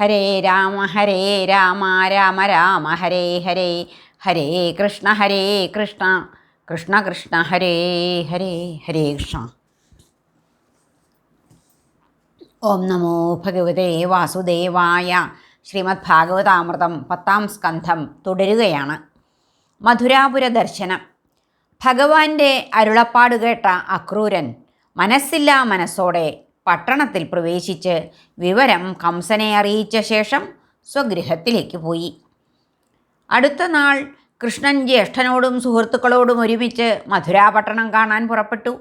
ഹരേ രാമ ഹരേ രാമ രാമ രാമ ഹരേ ഹരേ ഹരേ കൃഷ്ണ ഹരേ കൃഷ്ണ കൃഷ്ണ കൃഷ്ണ ഹരേ ഹരേ ഹരേ കൃഷ്ണ. ഓം നമോ ഭഗവതേ വാസുദേവായ ശ്രീമദ് ഭാഗവതാമൃതം പത്താം സ്കന്ധം തുടരുകയാണ്. മധുരാപുര ദർശനം. ഭഗവാന്റെ അരുളപ്പാട് കേട്ട അക്രൂരൻ മനസ്സില്ലാ മനസ്സോടെ പട്ടണത്തിൽ പ്രവേശിച്ച് വിവരം കംസനെ അറിയിച്ച ശേഷം സ്വഗൃഹത്തിലേക്ക് പോയി. അടുത്ത നാൾ കൃഷ്ണൻ ജ്യേഷ്ഠനോടും സുഹൃത്തുക്കളോടും ഒരുമിച്ച് മധുരാപട്ടണം കാണാൻ പുറപ്പെട്ടു.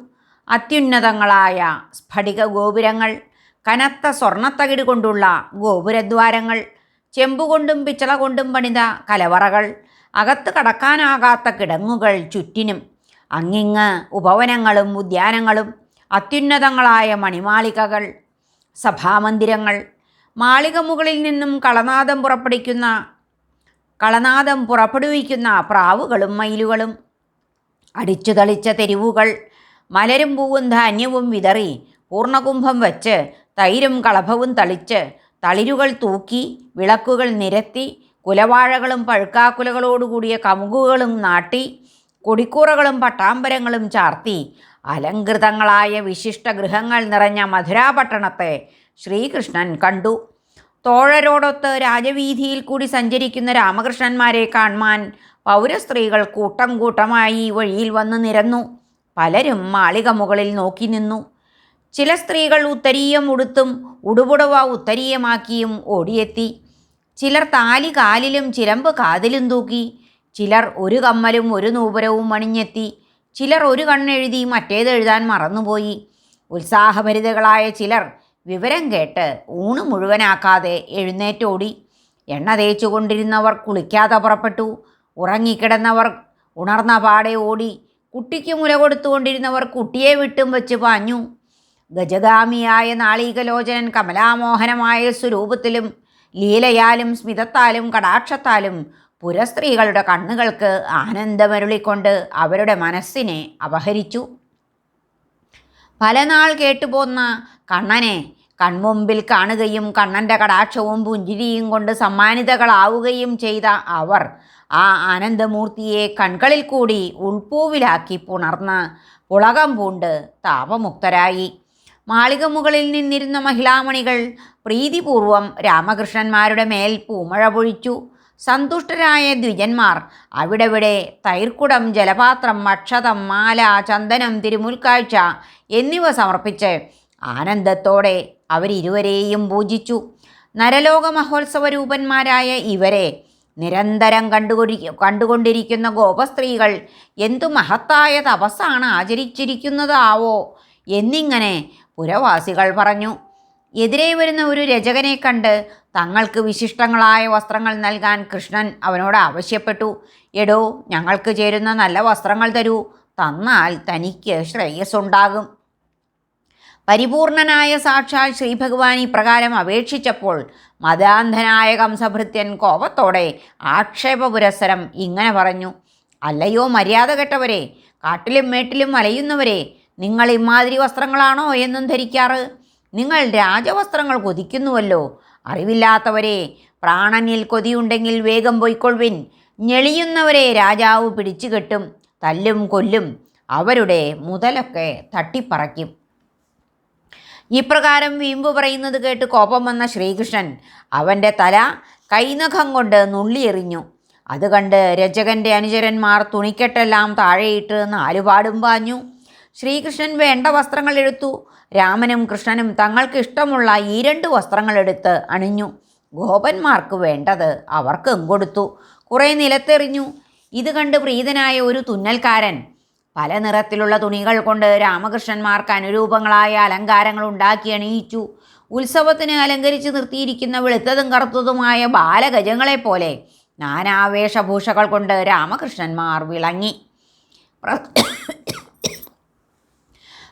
അത്യുന്നതങ്ങളായ സ്ഫടിക ഗോപുരങ്ങൾ കനത്ത സ്വർണത്തകിട് കൊണ്ടുള്ള ഗോപുരദ്വാരങ്ങൾ ചെമ്പുകൊണ്ടും പിച്ചള കൊണ്ടും പണിത കലവറകൾ അകത്ത് കടക്കാനാകാത്ത കിടങ്ങുകൾ ചുറ്റിനും അങ്ങിങ്ങ് ഉപവനങ്ങളും ഉദ്യാനങ്ങളും അത്യുന്നതങ്ങളായ മണിമാളികകൾ സഭാമന്ദിരങ്ങൾ മാളിക മുകളിൽ നിന്നും കളനാദം പുറപ്പെടുവിക്കുന്ന കളനാദം പുറപ്പെടുവിക്കുന്ന പ്രാവുകളും മയിലുകളും അടിച്ചു തളിച്ച തെരുവുകൾ മലരും പൂവും ധാന്യവും വിതറി പൂർണകുംഭം വച്ച് തൈരും കളഭവും തളിച്ച് തളിരുകൾ തൂക്കി വിളക്കുകൾ നിരത്തി കുലവാഴകളും പഴുക്കാക്കുലകളോടുകൂടിയ കമുകുകളും നാട്ടി കൊടിക്കൂറകളും പട്ടാമ്പരങ്ങളും ചാർത്തി അലങ്കൃതങ്ങളായ വിശിഷ്ട ഗൃഹങ്ങൾ നിറഞ്ഞ മധുരാപട്ടണത്തെ ശ്രീകൃഷ്ണൻ കണ്ടു. തോഴരോടൊത്ത് രാജവീതിയിൽ കൂടി സഞ്ചരിക്കുന്ന രാമകൃഷ്ണന്മാരെ കാണുവാൻ പൗരസ്ത്രീകൾ കൂട്ടം കൂട്ടമായി വഴിയിൽ വന്ന് നിരന്നു. പലരും മാളിക മുകളിൽ നോക്കി നിന്നു. ചില സ്ത്രീകൾ ഉത്തരീയം ഉടുത്തും ഉടുപുടവ ഉത്തരീയമാക്കിയും ഓടിയെത്തി. ചിലർ താലി കാലിലും ചിലമ്പ് കാതിലും തൂക്കി. ചിലർ ഒരു കമ്മലും ഒരു നൂപുരവും അണിഞ്ഞെത്തി. ചിലർ ഒരു കണ്ണെഴുതി മറ്റേത് എഴുതാൻ മറന്നുപോയി. ഉത്സാഹഭരിതകളായ ചിലർ വിവരം കേട്ട് ഊണ് മുഴുവനാക്കാതെ എഴുന്നേറ്റോടി. എണ്ണ തേച്ചു കൊണ്ടിരുന്നവർ കുളിക്കാതെ പുറപ്പെട്ടു. ഉറങ്ങിക്കിടന്നവർ ഉണർന്ന പാടെ ഓടി. കുട്ടിക്ക് മുല കൊടുത്തുകൊണ്ടിരുന്നവർ കുട്ടിയെ വിട്ടും വെച്ച് പാഞ്ഞു. ഗജഗാമിയായ നാളീകലോചനൻ കമലാമോഹനമായ സ്വരൂപത്തിലും ലീലയാലും സ്മിതത്താലും കടാക്ഷത്താലും പുരസ്ത്രീകളുടെ കണ്ണുകൾക്ക് ആനന്ദമരുളിക്കൊണ്ട് അവരുടെ മനസ്സിനെ അപഹരിച്ചു. പലനാൾ കേട്ടുപോന്ന കണ്ണനെ കൺമുമ്പിൽ കാണുകയും കണ്ണന്റെ കടാക്ഷവും പുഞ്ചിരിയും കൊണ്ട് സമ്മാനിതകളാവുകയും ചെയ്ത അവർ ആ ആനന്ദമൂർത്തിയെ കൺകളിൽ കൂടി ഉൾപ്പൂവിലാക്കി പുണർന്ന് പുളകം പൂണ്ട് താപമുക്തരായി. മാളിക മുകളിൽ നിന്നിരുന്ന മഹിളാമണികൾ പ്രീതിപൂർവം രാമകൃഷ്ണന്മാരുടെ മേൽ പൂമഴ പൊഴിച്ചു. സന്തുഷ്ടരായ ദ്വിജന്മാർ. അവിടെവിടെ തൈർക്കുടം ജലപാത്രം അക്ഷതം മാല ചന്ദനം തിരുമുൽക്കാഴ്ച എന്നിവ സമർപ്പിച്ച് ആനന്ദത്തോടെ അവരിരുവരെയും പൂജിച്ചു. നരലോക മഹോത്സവ രൂപന്മാരായ ഇവരെ നിരന്തരം കണ്ടുകൊടി കണ്ടുകൊണ്ടിരിക്കുന്ന ഗോപസ്ത്രീകൾ എന്തു മഹത്തായ തപസ്സാണ് ആചരിച്ചിരിക്കുന്നതാവോ എന്നിങ്ങനെ പുരവാസികൾ പറഞ്ഞു. എതിരെ വരുന്ന ഒരു രചകനെ കണ്ട് തങ്ങൾക്ക് വിശിഷ്ടങ്ങളായ വസ്ത്രങ്ങൾ നൽകാൻ കൃഷ്ണൻ അവനോട് ആവശ്യപ്പെട്ടു. എടോ ഞങ്ങൾക്ക് ചേരുന്ന നല്ല വസ്ത്രങ്ങൾ തരൂ. തന്നാൽ തനിക്ക് ശ്രേയസ്സുണ്ടാകും. പരിപൂർണനായ സാക്ഷാൽ ശ്രീഭഗവാൻ ഇപ്രകാരം അപേക്ഷിച്ചപ്പോൾ മതാന്ധനായ കംസഭൃത്യൻ കോപത്തോടെ ആക്ഷേപപുരസരം ഇങ്ങനെ പറഞ്ഞു. അല്ലയോ മര്യാദ കെട്ടവരെ കാട്ടിലും മേട്ടിലും വലയുന്നവരെ നിങ്ങൾ ഇമാതിരി വസ്ത്രങ്ങളാണോ എന്നും ധരിക്കാറ്? നിങ്ങൾ രാജവസ്ത്രങ്ങൾ കൊതിക്കുന്നുവല്ലോ. അറിവില്ലാത്തവരെ പ്രാണനിൽ കൊതിയുണ്ടെങ്കിൽ വേഗം പൊയ്ക്കൊള്ളുവിൻ. ഞെളിയുന്നവരെ രാജാവ് പിടിച്ചു കെട്ടും തല്ലും കൊല്ലും അവരുടെ മുതലൊക്കെ തട്ടിപ്പറയ്ക്കും. ഇപ്രകാരം വീമ്പ് പറയുന്നത് കേട്ട് കോപം വന്ന ശ്രീകൃഷ്ണൻ അവന്റെ തല കൈനഖം കൊണ്ട് നുള്ളിയെറിഞ്ഞു. അത് കണ്ട് രചകന്റെ അനുചരന്മാർ തുണിക്കെട്ടെല്ലാം താഴെയിട്ട് നാലുപാടും പാഞ്ഞു. ശ്രീകൃഷ്ണൻ വേണ്ട വസ്ത്രങ്ങൾ എടുത്തു. രാമനും കൃഷ്ണനും തങ്ങൾക്ക് ഇഷ്ടമുള്ള ഈ രണ്ട് വസ്ത്രങ്ങൾ എടുത്ത് അണിഞ്ഞു. ഗോപന്മാർക്ക് വേണ്ടത് അവർക്കും കൊടുത്തു. കുറേ നിലത്തെറിഞ്ഞു. ഇത് കണ്ട് പ്രീതനായ ഒരു തുന്നൽക്കാരൻ പല നിറത്തിലുള്ള തുണികൾ കൊണ്ട് രാമകൃഷ്ണന്മാർക്ക് അനുരൂപങ്ങളായ അലങ്കാരങ്ങൾ ഉണ്ടാക്കി അണിയിച്ചു. ഉത്സവത്തിന് അലങ്കരിച്ച് നിർത്തിയിരിക്കുന്ന വെളുത്തതും കറുത്തതുമായ ബാലഗജങ്ങളെപ്പോലെ നാനാവേഷഭൂഷകൾ കൊണ്ട് രാമകൃഷ്ണന്മാർ വിളങ്ങി.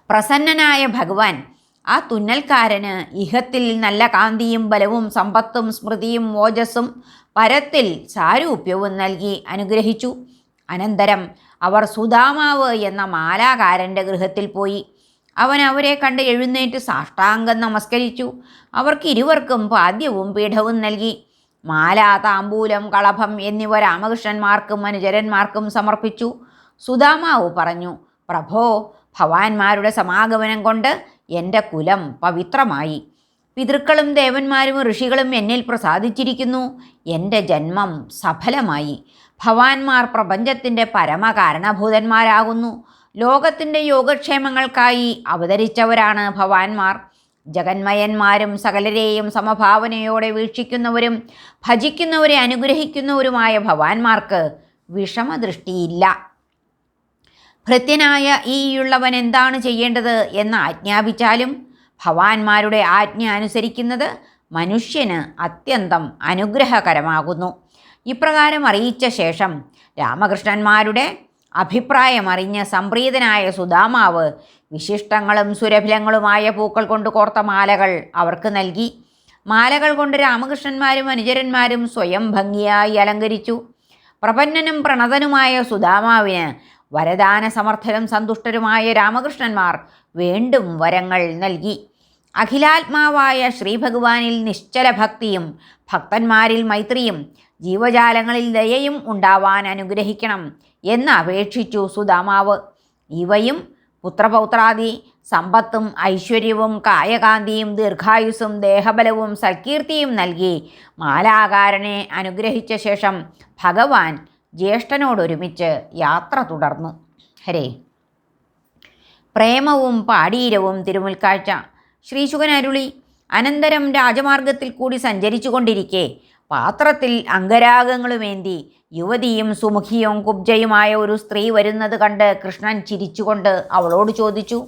പ്രസന്നനായ ഭഗവാൻ ആ തുന്നൽക്കാരന് ഇഹത്തിൽ നല്ല കാന്തിയും ബലവും സമ്പത്തും സ്മൃതിയും ഓജസ്സും പരത്തിൽ സാരൂപ്യവും നൽകി അനുഗ്രഹിച്ചു. അനന്തരം അവർ സുധാമാവ് എന്ന മാലാകാരന്റെ ഗൃഹത്തിൽ പോയി. അവൻ അവരെ കണ്ട് എഴുന്നേറ്റ് സാഷ്ടാംഗം നമസ്കരിച്ചു. അവർക്ക് ഇരുവർക്കും പാദ്യവും പീഠവും നൽകി. മാല താമ്പൂലം കളഭം എന്നിവ രാമകൃഷ്ണന്മാർക്കും അനുചരന്മാർക്കും സമർപ്പിച്ചു. സുധാമാവ് പറഞ്ഞു പ്രഭോ ഭവാന്മാരുടെ സമാഗമനം കൊണ്ട് എന്റെ കുലം പവിത്രമായി. പിതൃക്കളും ദേവന്മാരും ഋഷികളും എന്നിൽ പ്രസാദിച്ചിരിക്കുന്നു. എന്റെ ജന്മം സഫലമായി. ഭവാന്മാർ പ്രപഞ്ചത്തിന്റെ പരമകാരണഭൂതന്മാരാകുന്നു. ലോകത്തിന്റെ യോഗക്ഷേമങ്ങൾക്കായി അവതരിച്ചവരാണ് ഭവാന്മാർ. ജഗന്മയന്മാരും സകലരെയും സമഭാവനയോടെ വീക്ഷിക്കുന്നവരും ഭജിക്കുന്നവരെ അനുഗ്രഹിക്കുന്നവരുമായ ഭവാന്മാർക്ക് വിഷമദൃഷ്ടിയില്ല. ഭൃത്യനായ ഈയുള്ളവൻ എന്താണ് ചെയ്യേണ്ടത് എന്ന് ആജ്ഞാപിച്ചാലും ഭവാന്മാരുടെ ആജ്ഞ അനുസരിക്കുന്നത് മനുഷ്യന് അത്യന്തം അനുഗ്രഹകരമാകുന്നു. ഇപ്രകാരം അറിയിച്ച ശേഷം രാമകൃഷ്ണന്മാരുടെ അഭിപ്രായമറിഞ്ഞ് സംപ്രീതനായ സുദാമാവ് വിശിഷ്ടങ്ങളും സുരഭിലങ്ങളുമായ പൂക്കൾ കൊണ്ട് കോർത്ത മാലകൾ അവർക്ക് നൽകി. മാലകൾ കൊണ്ട് രാമകൃഷ്ണന്മാരും അനുചരന്മാരും സ്വയം ഭംഗിയായി അലങ്കരിച്ചു. പ്രപന്നനും പ്രണതനുമായ സുദാമാവിന് വരദാന സമർത്ഥരും സന്തുഷ്ടരുമായ രാമകൃഷ്ണന്മാർ വീണ്ടും വരങ്ങൾ നൽകി. അഖിലാത്മാവായ ശ്രീഭഗവാനിൽ നിശ്ചല ഭക്തിയും ഭക്തന്മാരിൽ മൈത്രിയും ജീവജാലങ്ങളിൽ ദയയും ഉണ്ടാവാൻ അനുഗ്രഹിക്കണം എന്ന് അപേക്ഷിച്ചു സുദാമാവ് ഇവയും പുത്രപൗത്രാദി സമ്പത്തും ഐശ്വര്യവും കായകാന്തിയും ദീർഘായുസ്സും ദേഹബലവും സൽകീർത്തിയും നൽകി മാലാകാരനെ അനുഗ്രഹിച്ച ശേഷം ഭഗവാൻ ജ്യേഷ്ഠനോടൊരുമിച്ച് യാത്ര തുടർന്നു. ഹരേ. പ്രേമവും പാടീരവും തിരുമുൽക്കാഴ്ച. ശ്രീശുകൻ അരുളി അനന്തരം രാജമാർഗത്തിൽ കൂടി സഞ്ചരിച്ചു കൊണ്ടിരിക്കെ പാത്രത്തിൽ അംഗരാഗങ്ങളുമേന്തി യുവതിയും സുമുഖിയും കുബ്ജയുമായ ഒരു സ്ത്രീ വരുന്നത് കണ്ട് കൃഷ്ണൻ ചിരിച്ചുകൊണ്ട് അവളോട് ചോദിച്ചു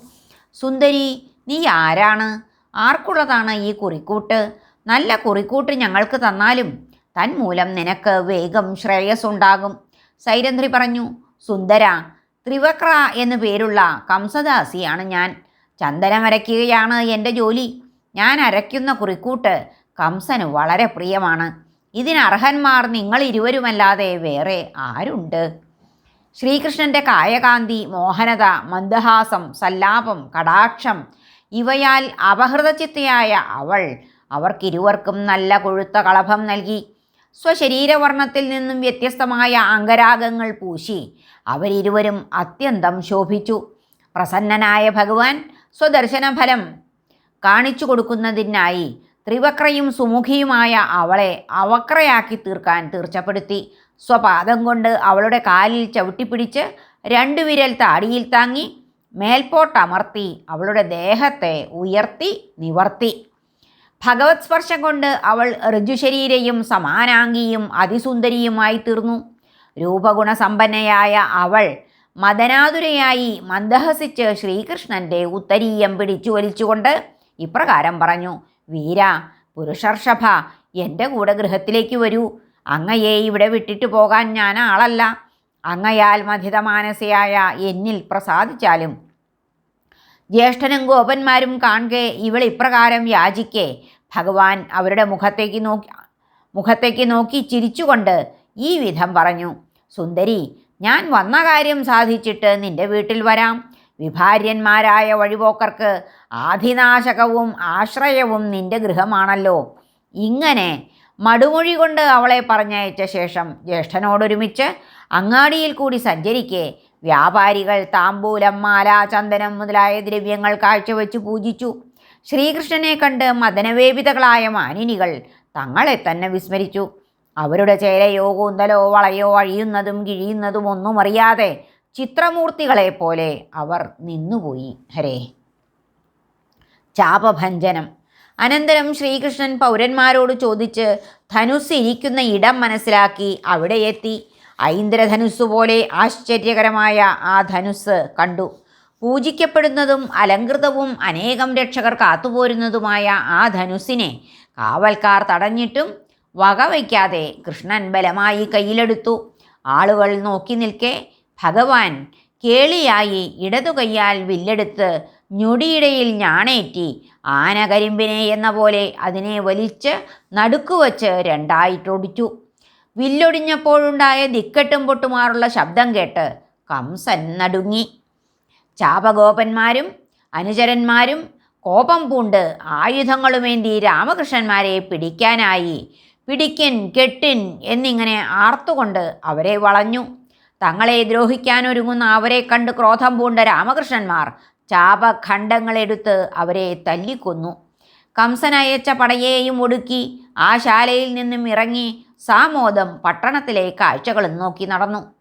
സുന്ദരി നീ ആരാണ്? ആർക്കുള്ളതാണ് ഈ കുറിക്കൂട്ട്? നല്ല കുറിക്കൂട്ട് ഞങ്ങൾക്ക് തന്നാലും തന്മൂലം നിനക്ക് വേഗം ശ്രേയസ്സുണ്ടാകും. സൈരന്ധ്രി പറഞ്ഞു സുന്ദര ത്രിവക്ര എന്നു പേരുള്ള കംസദാസിയാണ് ഞാൻ. ചന്ദനം അരയ്ക്കുകയാണ് എന്റെ ജോലി. ഞാൻ അരയ്ക്കുന്ന കുറിക്കൂട്ട് കംസന് വളരെ പ്രിയമാണ്. ഇതിനർഹന്മാർ നിങ്ങൾ ഇരുവരുമല്ലാതെ വേറെ ആരുണ്ട്? ശ്രീകൃഷ്ണന്റെ കായകാന്തി മോഹനത മന്ദഹാസം സല്ലാപം കടാക്ഷം ഇവയാൽ അപഹൃതചിത്തയായ അവൾ അവർക്കിരുവർക്കും നല്ല കൊഴുത്ത കളഭം നൽകി. സ്വശരീരവർണത്തിൽ നിന്നും വ്യത്യസ്തമായ അംഗരാഗങ്ങൾ പൂശി. അവരിരുവരും അത്യന്തം ശോഭിച്ചു. പ്രസന്നനായ ഭഗവാൻ സ്വദർശനഫലം കാണിച്ചു കൊടുക്കുന്നതിനായി ത്രിവക്രയും സുമുഖിയുമായ അവളെ അവക്രയാക്കി തീർക്കാൻ തീർച്ചപ്പെടുത്തി. സ്വപാദം കൊണ്ട് അവളുടെ കാലിൽ ചവിട്ടിപ്പിടിച്ച് രണ്ടു വിരൽ താടിയിൽ താങ്ങി മേൽപോട്ടമർത്തി അവളുടെ ദേഹത്തെ ഉയർത്തി നിവർത്തി. ഭഗവത് സ്പർശം കൊണ്ട് അവൾ ഋജുശരീരയും സമാനാംഗിയും അതിസുന്ദരിയുമായി തീർന്നു. രൂപഗുണസമ്പന്നയായ അവൾ മദനാതുരയായി മന്ദഹസിച്ച് ശ്രീകൃഷ്ണന്റെ ഉത്തരീയം പിടിച്ചു വലിച്ചുകൊണ്ട് ഇപ്രകാരം പറഞ്ഞു വീര പുരുഷർഷഭ എന്റെ കൂടെ ഗൃഹത്തിലേക്ക് വരൂ. അങ്ങയെ ഇവിടെ വിട്ടിട്ട് പോകാൻ ഞാൻ ആളല്ല. അങ്ങയാൽ മഥിതമാനസയായ എന്നിൽ പ്രസാദിച്ചാലും ജ്യേഷ്ഠനും ഗോപന്മാരും കാണുകെ ഇവൾ ഇപ്രകാരം യാചിക്കെ. ഭഗവാൻ അവരുടെ മുഖത്തേക്ക് നോക്കി മുഖത്തേക്ക് നോക്കി ചിരിച്ചുകൊണ്ട് ഈ വിധം പറഞ്ഞു. സുന്ദരി ഞാൻ വന്ന കാര്യം സാധിച്ചിട്ട് നിന്റെ വീട്ടിൽ വരാം. വിഭാര്യന്മാരായ വഴിപോക്കർക്ക് ആധിനാശകവും ആശ്രയവും നിന്റെ ഗൃഹമാണല്ലോ. ഇങ്ങനെ മടുമൊഴി കൊണ്ട് അവളെ പറഞ്ഞയച്ച ശേഷം ജ്യേഷ്ഠനോടൊരുമിച്ച് അങ്ങാടിയിൽ കൂടി സഞ്ചരിക്കെ. വ്യാപാരികൾ താമ്പൂലം മാല ചന്ദനം മുതലായ ദ്രവ്യങ്ങൾ കാഴ്ചവെച്ച് പൂജിച്ചു. ശ്രീകൃഷ്ണനെ കണ്ട് മദനവേപിതകളായ മാനിനികൾ തങ്ങളെ തന്നെ വിസ്മരിച്ചു. അവരുടെ ചേരയോ കൂന്തലോ വളയോ അഴിയുന്നതും കിഴിയുന്നതും ഒന്നും അറിയാതെ ചിത്രമൂർത്തികളെ പോലെ അവർ നിന്നുപോയി. ഹരേ. ചാപഭഞ്ജനം. അനന്തരം ശ്രീകൃഷ്ണൻ പൗരന്മാരോട് ചോദിച്ച് ധനുസ് ഇരിക്കുന്ന ഇടം മനസ്സിലാക്കി അവിടെ എത്തി. ഐന്ദ്രധനുസ് പോലെ ആശ്ചര്യകരമായ ആ ധനുസ് കണ്ടു. പൂജിക്കപ്പെടുന്നതും അലങ്കൃതവും അനേകം രക്ഷകർ കാത്തുപോരുന്നതുമായ ആ ധനുസിനെ കാവൽക്കാർ തടഞ്ഞിട്ടും വകവയ്ക്കാതെ കൃഷ്ണൻ ബലമായി കയ്യിലെടുത്തു. ആളുകൾ നോക്കി നിൽക്കെ ഭഗവാൻ കേളിയായി ഇടതുകൈയാൽ വില്ലെടുത്ത് ഞൊടിയിടയിൽ ഞാണേറ്റി ആനകരിമ്പിനെ എന്ന പോലെ അതിനെ വലിച്ച് നടുക്കുവച്ച് രണ്ടായിട്ടൊടിച്ചു. വില്ലൊടിഞ്ഞപ്പോഴുണ്ടായ ദിക്കെട്ടും പൊട്ടുമാറുള്ള ശബ്ദം കേട്ട് കംസൻ നടുങ്ങി. ചാപഗോപന്മാരും അനുചരന്മാരും കോപം പൂണ്ട് ആയുധങ്ങളുമേന്തി രാമകൃഷ്ണന്മാരെ പിടിക്കാനായി. പിടിക്കൻ കെട്ടിൻ എന്നിങ്ങനെ ആർത്തുകൊണ്ട് അവരെ വളഞ്ഞു. തങ്ങളെ ദ്രോഹിക്കാനൊരുങ്ങുന്ന അവരെ കണ്ട് ക്രോധം പൂണ്ട രാമകൃഷ്ണന്മാർ ചാപഖണ്ഡങ്ങളെടുത്ത് അവരെ തല്ലിക്കൊന്നു. കംസൻ അയച്ച പടയെയും ഒടുക്കി ആ ശാലയിൽ നിന്നും ഇറങ്ങി സാമോദം പട്ടണത്തിലെ കാഴ്ചകളും നോക്കി നടന്നു.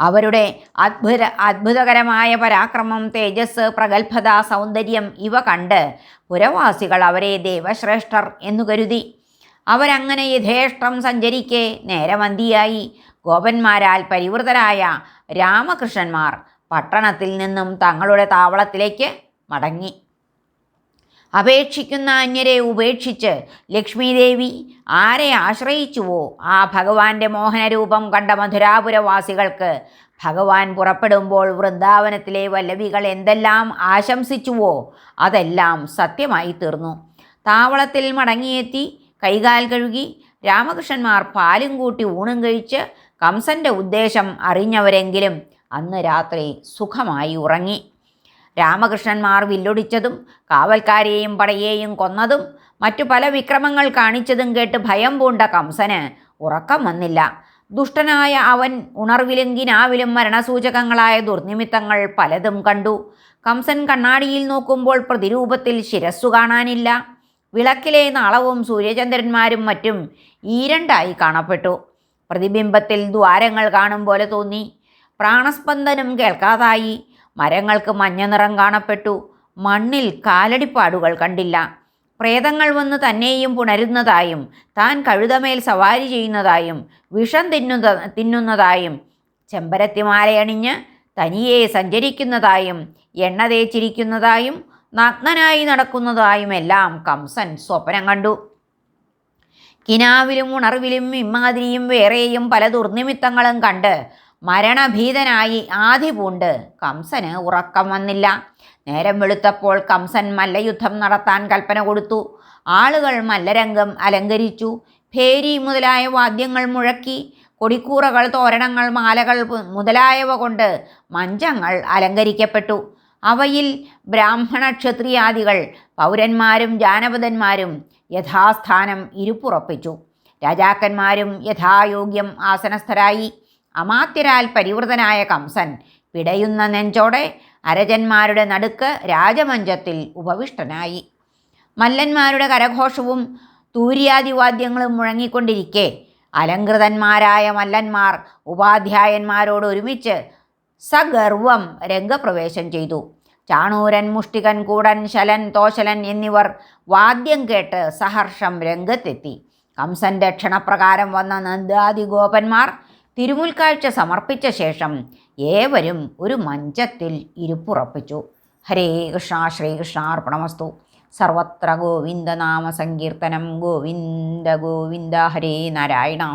അവരുടെ അത്ഭുത അത്ഭുതകരമായ പരാക്രമം തേജസ് പ്രഗത്ഭത സൗന്ദര്യം ഇവ കണ്ട് പുരവാസികൾ അവരെ ദേവശ്രേഷ്ഠർ എന്നു കരുതി. അവരങ്ങനെ യഥേഷ്ടം സഞ്ചരിക്കെ നേരമന്തിയായി. ഗോപന്മാരാൽ പരിവൃതരായ രാമകൃഷ്ണന്മാർ പട്ടണത്തിൽ നിന്നും തങ്ങളുടെ താവളത്തിലേക്ക് മടങ്ങി. അപേക്ഷിക്കുന്ന അന്യരെ ഉപേക്ഷിച്ച് ലക്ഷ്മീദേവി ആരെ ആശ്രയിച്ചുവോ? ആ ഭഗവാന്റെ മോഹനരൂപം കണ്ട മധുരാപുരവാസികൾക്ക് ഭഗവാൻ പുറപ്പെടുമ്പോൾ വൃന്ദാവനത്തിലെ വല്ലവികൾ എന്തെല്ലാം ആശംസിച്ചുവോ? അതെല്ലാം സത്യമായി തീർന്നു. താവളത്തിൽ മടങ്ങിയെത്തി കൈകാൽ കഴുകി രാമകൃഷ്ണന്മാർ പാലും കൂട്ടി ഊണും കഴിച്ച് കംസന്റെ ഉദ്ദേശം അറിഞ്ഞവരെങ്കിലും അന്ന് രാത്രി സുഖമായി ഉറങ്ങി. രാമകൃഷ്ണന്മാർ വില്ലൊടിച്ചതും കാവൽക്കാരെയും പടയേയും കൊന്നതും മറ്റു പല വിക്രമങ്ങൾ കാണിച്ചതും കേട്ട് ഭയം പൂണ്ട കംസന് ഉറക്കം വന്നില്ല. ദുഷ്ടനായ അവൻ ഉണർവിലെങ്കിനാവിലും മരണസൂചകങ്ങളായ ദുർനിമിത്തങ്ങൾ പലതും കണ്ടു. കംസൻ കണ്ണാടിയിൽ നോക്കുമ്പോൾ പ്രതിരൂപത്തിൽ ശിരസ്സു കാണാനില്ല. വിളക്കിലെ നാളവും സൂര്യചന്ദ്രന്മാരും മറ്റും ഈരണ്ടായി കാണപ്പെട്ടു. പ്രതിബിംബത്തിൽ ദ്വാരങ്ങൾ കാണും പോലെ തോന്നി. പ്രാണസ്പന്ദനം കേൾക്കാതായി. മരങ്ങൾക്ക് മഞ്ഞ നിറം കാണപ്പെട്ടു. മണ്ണിൽ കാലടിപ്പാടുകൾ കണ്ടില്ല. പ്രേതങ്ങൾ വന്ന് തന്നെയും പുണരുന്നതായും താൻ കഴുതമേൽ സവാരി ചെയ്യുന്നതായും വിഷം തിന്നുന്ന തിന്നുന്നതായും ചെമ്പരത്തിമാലയണിഞ്ഞ് തനിയെ സഞ്ചരിക്കുന്നതായും എണ്ണ തേച്ചിരിക്കുന്നതായും നഗ്നനായി നടക്കുന്നതായുമെല്ലാം കംസൻ സ്വപ്നം കണ്ടു. കിനാവിലും ഉണർവിലും ഇമ്മാതിരിയും വേറെയും പല ദുർനിമിത്തങ്ങളും കണ്ട് മരണഭീതനായി ആദി പൂണ്ട്. കംസന് ഉറക്കം വന്നില്ല. നേരം വെളുത്തപ്പോൾ കംസൻ മല്ലയുദ്ധം നടത്താൻ കൽപ്പന കൊടുത്തു. ആളുകൾ മല്ലരംഗം അലങ്കരിച്ചു. ഭേരി മുതലായ വാദ്യങ്ങൾ മുഴക്കി. കൊടിക്കൂറകൾ തോരണങ്ങൾ മാലകൾ മുതലായവ കൊണ്ട് മഞ്ചങ്ങൾ അലങ്കരിക്കപ്പെട്ടു. അവയിൽ ബ്രാഹ്മണ ക്ഷത്രിയാദികൾ പൗരന്മാരും ജാനപദന്മാരും യഥാസ്ഥാനം ഇരുപ്പുറപ്പിച്ചു രാജാക്കന്മാരും യഥായോഗ്യം ആസനസ്ഥരായി. അമാത്യരാൽ പരിവൃതനായ കംസൻ പിടയുന്ന നെഞ്ചോടെ അരജന്മാരുടെ നടുക്ക് രാജമഞ്ചത്തിൽ ഉപവിഷ്ടനായി. മല്ലന്മാരുടെ കരഘോഷവും തൂര്യാദിവാദ്യങ്ങളും മുഴങ്ങിക്കൊണ്ടിരിക്കെ അലങ്കൃതന്മാരായ മല്ലന്മാർ ഉപാധ്യായന്മാരോട് ഒരുമിച്ച് സഗർവം രംഗപ്രവേശം ചെയ്തു. ചാണൂരൻ മുഷ്ടികൻ കൂടൻ ശലൻ തോശലൻ എന്നിവർ വാദ്യം കേട്ട് സഹർഷം രംഗത്തെത്തി. കംസന്റെ ക്ഷണപ്രകാരം വന്ന നന്ദാദി ഗോപന്മാർ തിരുമുൽക്കാഴ്ച സമർപ്പിച്ച ശേഷം ഏവരും ഒരു മഞ്ചത്തിൽ ഇരുപ്പുറപ്പിച്ചു. ഹരേ കൃഷ്ണ ശ്രീകൃഷ്ണ അർപ്പണമസ്തു. സർവത്ര ഗോവിന്ദനാമ സങ്കീർത്തനം. ഗോവിന്ദ ഗോവിന്ദ ഹരേ നാരായണ.